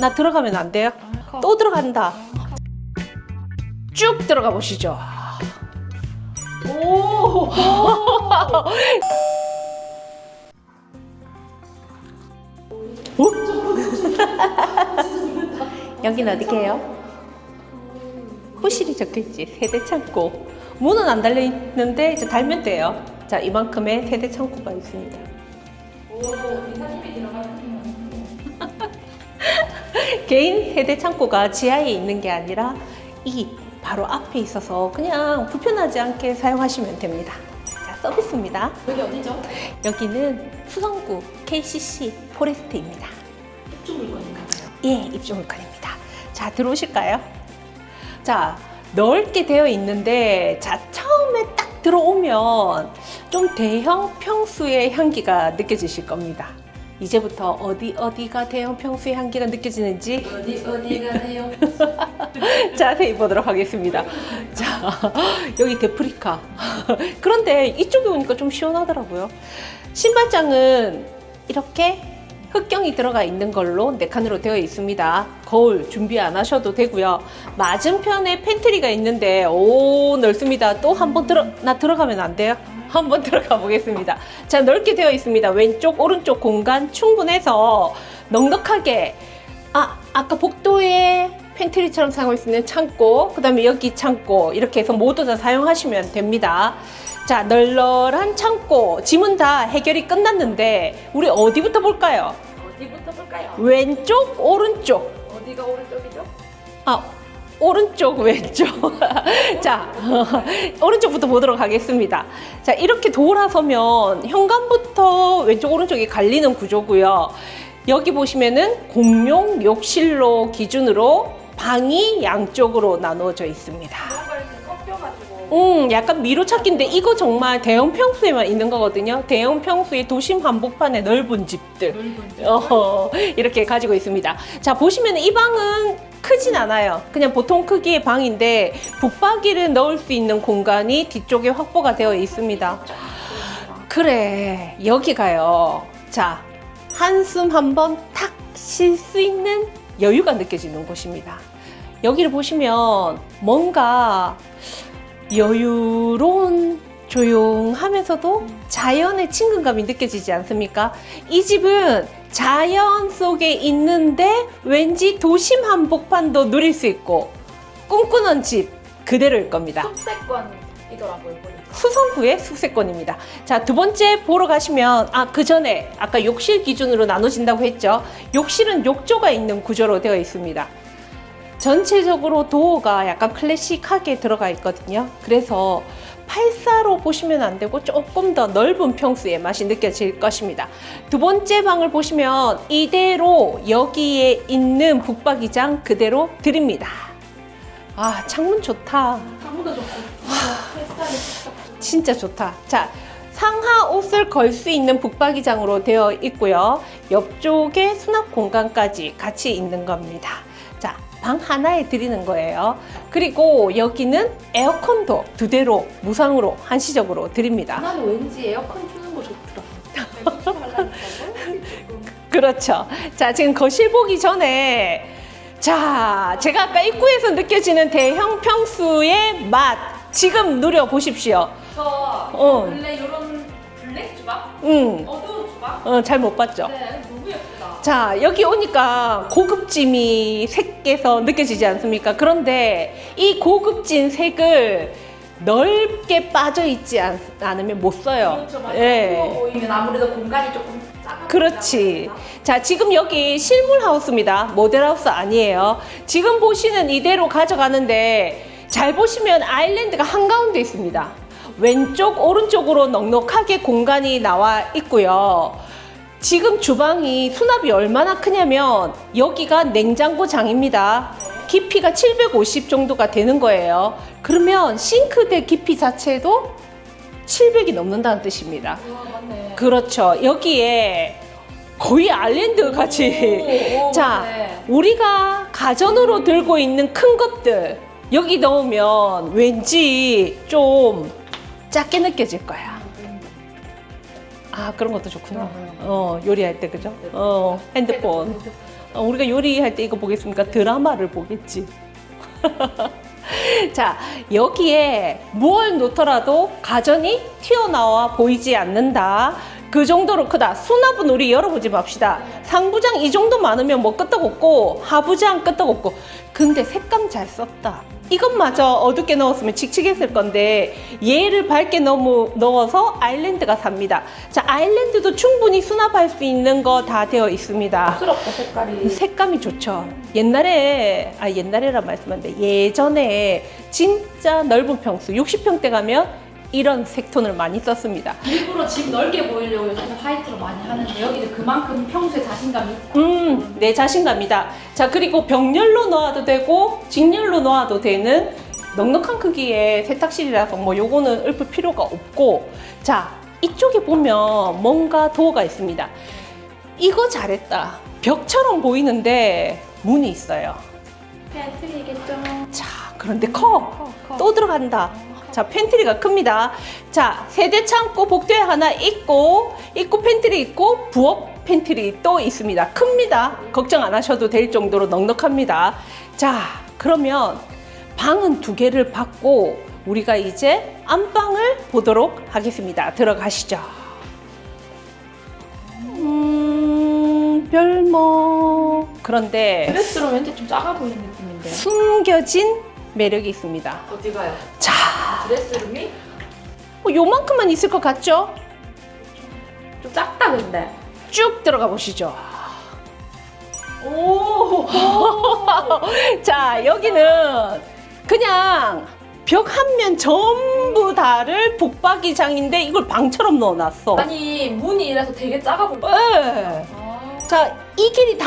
나 들어가면 안 돼요? 또 들어간다. 쭉 들어가 보시죠. 오. 여긴 어디게요? 호실이 적혀있지. 세대 창고. 문은 안 달려 있는데 이제 달면 돼요. 자, 이만큼의 세대 창고가 있습니다. 오, 이사님이 들어가시면 개인 세대 창고가 지하에 있는 게 아니라 이 바로 앞에 있어서 그냥 불편하지 않게 사용하시면 됩니다. 자, 서비스입니다. 여기 어디죠? 여기는 수성구 KCC 포레스트입니다. 입주 물건인가요? 예, 입주 물건입니다. 자, 들어오실까요? 자, 넓게 되어 있는데, 자, 처음에 딱 들어오면 좀 대형 평수의 향기가 느껴지실 겁니다. 이제부터 어디 어디가 대형 평수의 향기가 느껴지는지 어디 어디가 해요? 자세히 보도록 하겠습니다. 자, 여기 데프리카. 그런데 이쪽에 오니까 좀 시원하더라고요. 신발장은 이렇게 흑경이 들어가 있는 걸로 네 칸으로 되어 있습니다. 거울 준비 안 하셔도 되고요. 맞은편에 팬트리가 있는데 오 넓습니다. 또 한 번 들어 나 들어가면 안 돼요? 한번 들어가 보겠습니다. 자 넓게 되어 있습니다. 왼쪽 오른쪽 공간 충분해서 넉넉하게 아 아까 복도에 팬트리처럼 사용할 수 있는 창고 그 다음에 여기 창고 이렇게 해서 모두 다 사용하시면 됩니다. 자 널널한 창고 짐은 다 해결이 끝났는데 우리 어디부터 볼까요? 어디부터 볼까요? 왼쪽 오른쪽 어디가 오른쪽이죠? 아 오른쪽 왼쪽 자 오른쪽부터 보도록 하겠습니다 자 이렇게 돌아서면 현관부터 왼쪽 오른쪽이 갈리는 구조고요 여기 보시면은 공용 욕실로 기준으로 방이 양쪽으로 나누어져 있습니다 음, 약간 미로 찾기인데 이거 정말 대형 평수에만 있는 거거든요. 대형 평수의 도심 한복판의 넓은 집들. 넓은 어, 이렇게 가지고 있습니다. 자, 보시면 이 방은 크진 않아요. 그냥 보통 크기의 방인데 북박이를 넣을 수 있는 공간이 뒤쪽에 확보가 되어 있습니다. 그래, 여기 가요. 자, 한숨 한번 탁 쉴 수 있는 여유가 느껴지는 곳입니다. 여기를 보시면 뭔가 여유로운 조용하면서도 자연의 친근감이 느껴지지 않습니까? 이 집은 자연 속에 있는데 왠지 도심 한복판도 누릴 수 있고 꿈꾸는 집 그대로일 겁니다. 숙세권이더라고요. 수성구의 숙세권입니다. 자, 두 번째 보러 가시면, 아, 그 전에 아까 욕실 기준으로 나눠진다고 했죠. 욕실은 욕조가 있는 구조로 되어 있습니다. 전체적으로 도어가 약간 클래식하게 들어가 있거든요. 그래서 84로 보시면 안 되고 조금 더 넓은 평수의 맛이 느껴질 것입니다. 두 번째 방을 보시면 이대로 여기에 있는 북박이장 그대로 드립니다. 아, 창문 좋다. 아무도 좋고 딱 진짜 좋다. 자, 상하 옷을 걸 수 있는 북박이장으로 되어 있고요. 옆쪽에 수납 공간까지 같이 있는 겁니다. 자, 방 하나에 드리는 거예요. 그리고 여기는 에어컨도 두 대로 무상으로 한시적으로 드립니다. 나는 왠지 에어컨 트는 거 좋더라. 그렇죠. 자, 지금 거실 보기 전에 자, 제가 아까 입구에서 느껴지는 대형 평수의 맛 지금 누려 보십시오. 저 어. 원래 이런 블랙 주방, 음, 어두운 주방. 어, 잘 못 봤죠? 네, 너무 예쁘다. 자, 여기 오니까 고급짐이 색에서 느껴지지 않습니까? 그런데 이 고급진 색을 넓게 빠져 있지 않, 않으면 못 써요. 그렇죠, 맞아요. 예. 보이면 아무래도 공간이 조금 작아. 그렇지. 자, 지금 여기 실물 하우스입니다. 모델 하우스 아니에요. 지금 보시는 이대로 가져가는데 잘 보시면 아일랜드가 한가운데 있습니다. 왼쪽, 오른쪽으로 넉넉하게 공간이 나와 있고요. 지금 주방이 수납이 얼마나 크냐면 여기가 냉장고 장입니다. 깊이가 750 정도가 되는 거예요. 그러면 싱크대 깊이 자체도 700이 넘는다는 뜻입니다. 와 맞네. 그렇죠. 여기에 거의 아일랜드 같이. 오, 오, 자, 맞네. 우리가 가전으로 들고 있는 큰 것들 여기 넣으면 왠지 좀 작게 느껴질 거야. 아, 그런 것도 좋구나. 어, 요리할 때 그죠? 어, 핸드폰. 어, 우리가 요리할 때 이거 보겠습니까? 드라마를 보겠지. 자, 여기에 뭘 놓더라도 가전이 튀어나와 보이지 않는다. 그 정도로 크다. 수납은 우리 열어보지 맙시다. 상부장 이 정도 많으면 뭐 끄떡없고, 하부장 끄떡없고. 근데 색감 잘 썼다. 이것마저 어둡게 넣었으면 칙칙했을 건데 얘를 밝게 너무 넣어서 아일랜드가 삽니다. 자, 아일랜드도 충분히 수납할 수 있는 거 다 되어 있습니다. 부럽다 색깔이. 색감이 좋죠. 옛날에 아 옛날에라 말씀한데 예전에 진짜 넓은 평수 60평대 가면 이런 색톤을 많이 썼습니다. 일부러 집 넓게 보이려고 요새 화이트로 많이 하는데 여기는 그만큼 평소에 자신감이 있다. 음, 내 자신감이다. 자, 그리고 병렬로 넣어도 되고 직렬로 넣어도 되는 넉넉한 크기의 세탁실이라서 뭐 요거는 읊을 필요가 없고 자, 이쪽에 보면 뭔가 도어가 있습니다. 이거 잘했다. 벽처럼 보이는데 문이 있어요. 팬트리겠죠. 자, 그런데 커. 또 들어간다. 자, 팬트리가 큽니다. 자, 세대 창고 복도에 하나 있고, 입구 팬트리 있고, 부엌 팬트리 또 있습니다. 큽니다. 걱정 안 하셔도 될 정도로 넉넉합니다. 자, 그러면 방은 두 개를 받고, 우리가 이제 안방을 보도록 하겠습니다. 들어가시죠. 음, 별뭐. 그런데 드레스로 왠지 좀 작아 보이는 느낌인데. 숨겨진 매력이 있습니다. 어디 가요? 자, 드레스룸이 뭐 요만큼만 있을 것 같죠? 좀 작다 근데. 쭉 들어가 보시죠. 오. 자, 여기는 그냥 벽 한 면 전부 다를 북박이장인데 이걸 방처럼 넣어놨어. 아니 문이 이래서 되게 작아 보여. 예. 아. 자, 이 길이 다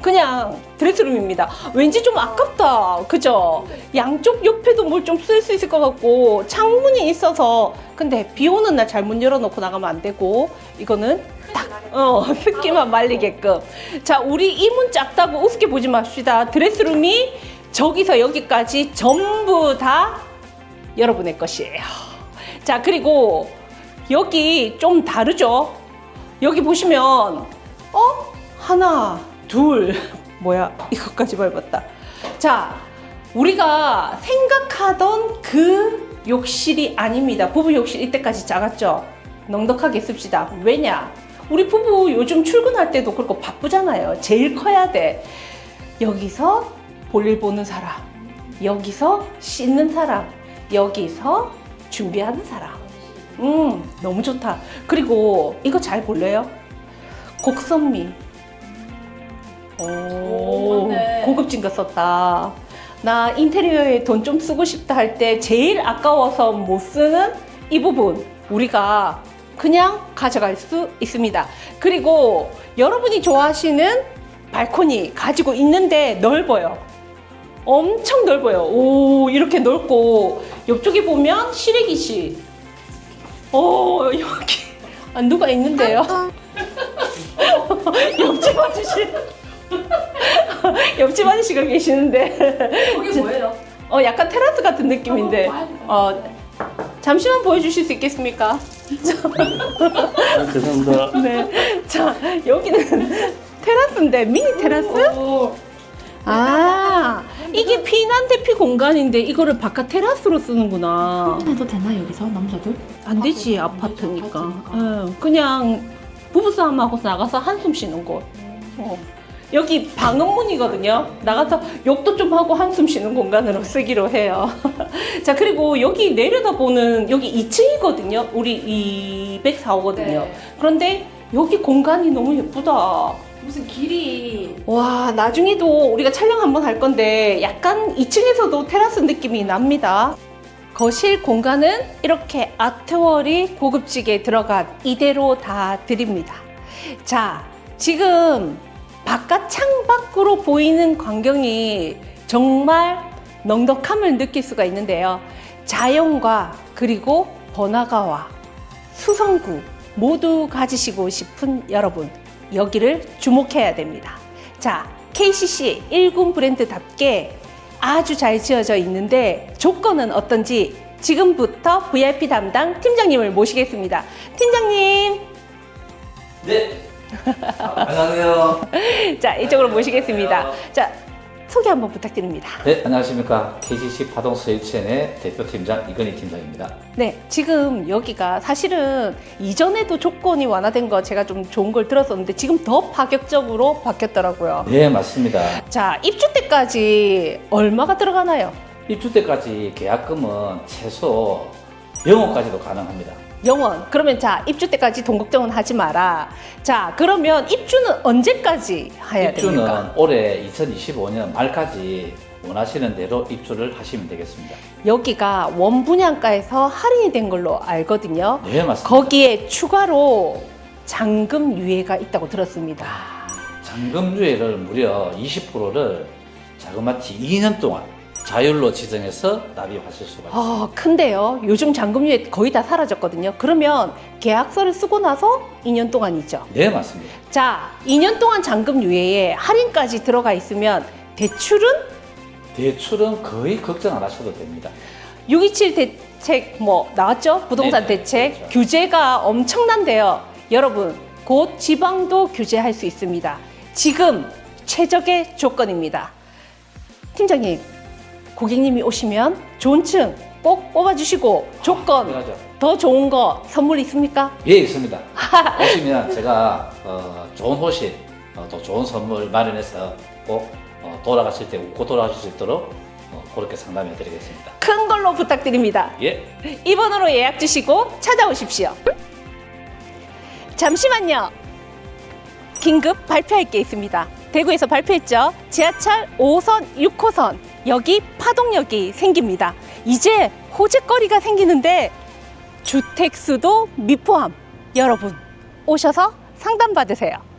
그냥 드레스룸입니다. 왠지 좀 아깝다. 그죠? 양쪽 옆에도 뭘 좀 쓸 수 있을 것 같고, 창문이 있어서, 근데 비 오는 날잘문 열어놓고 나가면 안 되고, 이거는 딱, 어, 습기만 말리게끔. 자, 우리 이 문 작다고 우습게 보지 맙시다. 드레스룸이 저기서 여기까지 전부 다 여러분의 것이에요. 자, 그리고 여기 좀 다르죠? 여기 보시면 어? 하나, 둘. 뭐야? 이것까지 밟았다. 자, 우리가 생각하던 그 욕실이 아닙니다. 부부 욕실 이때까지 작았죠? 넉넉하게 씁시다. 왜냐? 우리 부부 요즘 출근할 때도 그렇고 바쁘잖아요. 제일 커야 돼. 여기서 볼일 보는 사람, 여기서 씻는 사람, 여기서 준비하는 사람. 음, 너무 좋다. 그리고 이거 잘 볼래요? 곡선미. 오, 맞네. 고급진 거 썼다. 나 인테리어에 돈 좀 쓰고 싶다 할 때 제일 아까워서 못 쓰는 이 부분 우리가 그냥 가져갈 수 있습니다. 그리고 여러분이 좋아하시는 발코니 가지고 있는데 넓어요. 엄청 넓어요. 오, 이렇게 넓고 옆쪽에 보면 시래기실. 오, 여기 아, 누가 있는데요? 옆집 아저씨. 옆집 아저씨가 계시는데 거기 뭐예요? 어 약간 테라스 같은 느낌인데 어, 어 잠시만 보여주실 수 있겠습니까? 아, 죄송합니다. 네. 자 여기는 테라스인데 미니 테라스? 오. 아 이게 피난 대피 공간인데 이거를 바깥 테라스로 쓰는구나. 해도 되나 여기서 남자들? 안 되지 아, 아파트니까. 아파트니까. 응, 그냥 부부싸움하고 나가서 한숨 쉬는 곳. 어. 여기 방음문이거든요. 나가서 욕도 좀 하고 한숨 쉬는 공간으로 쓰기로 해요. 자, 그리고 여기 내려다보는 여기 2층이거든요. 우리 204호거든요. 네. 그런데 여기 공간이 너무 예쁘다. 무슨 길이 와, 나중에도 우리가 촬영 한번 할 건데 약간 2층에서도 테라스 느낌이 납니다. 거실 공간은 이렇게 아트월이 고급지게 들어간 이대로 다 드립니다. 자, 지금 바깥 창 밖으로 보이는 광경이 정말 넉넉함을 느낄 수가 있는데요. 자연과 그리고 번화가와 수성구 모두 가지시고 싶은 여러분, 여기를 주목해야 됩니다. 자, KCC 1군 브랜드답게 아주 잘 지어져 있는데 조건은 어떤지 지금부터 VIP 담당 팀장님을 모시겠습니다. 팀장님, 네. 안녕하세요. 자, 이쪽으로 모시겠습니다. 자, 소개 한번 부탁드립니다. 네, 안녕하십니까. KCC 파동 스위치엔의 대표팀장 이건희 팀장입니다. 네, 지금 여기가 사실은 이전에도 조건이 완화된 거 제가 좀 좋은 걸 들었었는데 지금 더 파격적으로 바뀌었더라고요. 네, 맞습니다. 자, 입주 때까지 얼마가 들어가나요? 입주 때까지 계약금은 최소 영어까지도 가능합니다. 영원. 그러면 자, 입주 때까지 돈 걱정은 하지 마라. 자, 그러면 입주는 언제까지 해야 입주는 됩니까? 올해 2025년 말까지 원하시는 대로 입주를 하시면 되겠습니다. 여기가 원 분양가에서 할인이 된 걸로 알거든요. 네, 맞습니다. 거기에 추가로 잔금 유예가 있다고 들었습니다. 잔금 유예를 무려 20%를 자그마치 2년 동안 자율로 지정해서 납입하실 수가 있습니다. 아, 큰데요. 요즘 잔금 유예 거의 다 사라졌거든요. 그러면 계약서를 쓰고 나서 2년 동안이죠. 네, 맞습니다. 자, 2년 동안 잔금 유예에 할인까지 들어가 있으면 대출은 대출은 거의 걱정 안 하셔도 됩니다. 627 대책 뭐 나왔죠? 부동산 네, 대책 그렇죠. 규제가 엄청난데요. 여러분, 곧 지방도 규제할 수 있습니다. 지금 최적의 조건입니다. 팀장님, 고객님이 오시면 좋은 층 꼭 뽑아주시고 조건 당연하죠. 더 좋은 거 선물 있습니까? 예, 있습니다. 오시면 제가 어, 좋은 호실, 어, 또 좋은 선물 마련해서 꼭 어, 돌아가실 때 웃고 돌아가실 수 있도록 어, 그렇게 상담해 드리겠습니다. 큰 걸로 부탁드립니다. 예, 이번으로 예약 주시고 찾아오십시오. 잠시만요. 긴급 발표할 게 있습니다. 대구에서 발표했죠. 지하철 5호선, 6호선 여기 파동역이 생깁니다. 이제 호재거리가 생기는데 주택 수도 미포함. 여러분 오셔서 상담 받으세요.